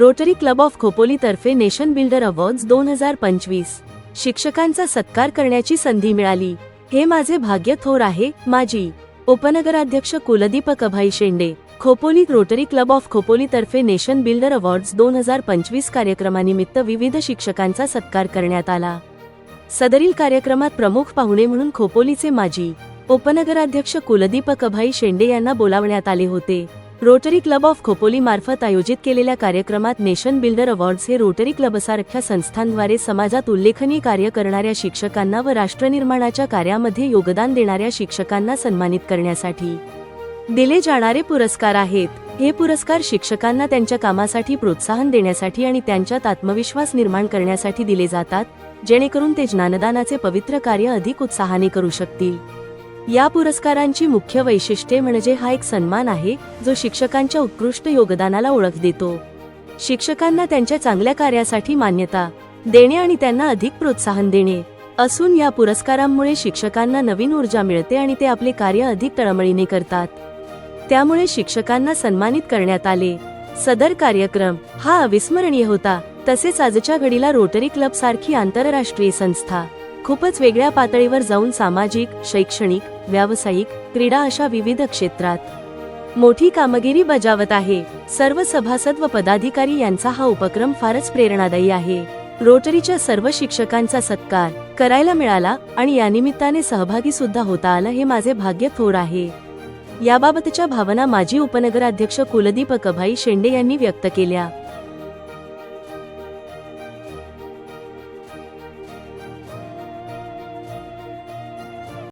Rotary Club of खोपोलीतर्फे nation builder awards दोन हजार पंचवीस. शिक्षकांचा सत्कार करण्याची संधी मिळाली. हे माझे भाग्य थोर आहे माझी उपनगराध्यक्ष Kuldeepak Abhai Shende. Khopoli Rotary Club of खोपोलीतर्फे nation builder awards दोन हजार पंचवीस कार्यक्रमानिमित्त विविध शिक्षकांचा सत्कार करण्यात आला. सदरील कार्यक्रमात प्रमुख पाहुणे म्हणून खोपोलीचे माजी उपनगराध्यक्ष कुलदीपक अभाई शेंडे यांना बोलावण्यात आले होते. रोटरी क्लब ऑफ खोपोली मार्फत आयोजित केलेल्या कार्यक्रमात नेशन बिल्डर अवॉर्ड्स हे रोटरी क्लबसारख्या संस्थांद्वारे समाजात उल्लेखनीय कार्य करणाऱ्या शिक्षकांना व राष्ट्रनिर्माणाच्या कार्यामध्ये योगदान देणाऱ्या शिक्षकांना सन्मानित करण्यासाठी दिले जाणारे पुरस्कार आहेत. हे पुरस्कार शिक्षकांना त्यांच्या कामासाठी प्रोत्साहन देण्यासाठी आणि त्यांच्यात आत्मविश्वास निर्माण करण्यासाठी दिले जातात जेणेकरून ते ज्ञानदानाचे पवित्र कार्य अधिक उत्साहाने करू शकतील. या पुरस्कारांची मुख्य वैशिष्ट्ये म्हणजे हा एक सन्मान आहे जो शिक्षकांच्या उत्कृष्ट योगदानाला ओळख देतो. शिक्षकांना त्यांच्या चांगल्या कार्यासाठी मान्यता देणे आणि त्यांना अधिक प्रोत्साहन देणे. असून या पुरस्कारांमुळे शिक्षकांना नवीन ऊर्जा मिळते आणि ते आपले कार्य अधिक तळमळीने करतात. त्यामुळे शिक्षकांना सन्मानित करण्यात आले. सदर कार्यक्रम हा अविस्मरणीय होता. तसेच आजच्या घडीला रोटरी क्लब सारखी आंतरराष्ट्रीय संस्था खूपच वेगळ्या पातळीवर जाऊन सामाजिक शैक्षणिक व्यावसायिक क्रीडा अशा विविध क्षेत्रात मोठी कामगिरी बजावत आहे. सर्व सभासद व पदाधिकारी यांचा हा उपक्रम फारच प्रेरणादायी आहे. रोटरीच्या सर्व शिक्षकांचा सत्कार करायला मिळाला आणि यानिमित्ताने सहभागी सुद्धा होता आलं हे माझे भाग्य थोर आहे. याबाबतच्या भावना माजी उपनगराध्यक्ष कुलदीप कभाई शेंडे यांनी व्यक्त केल्या.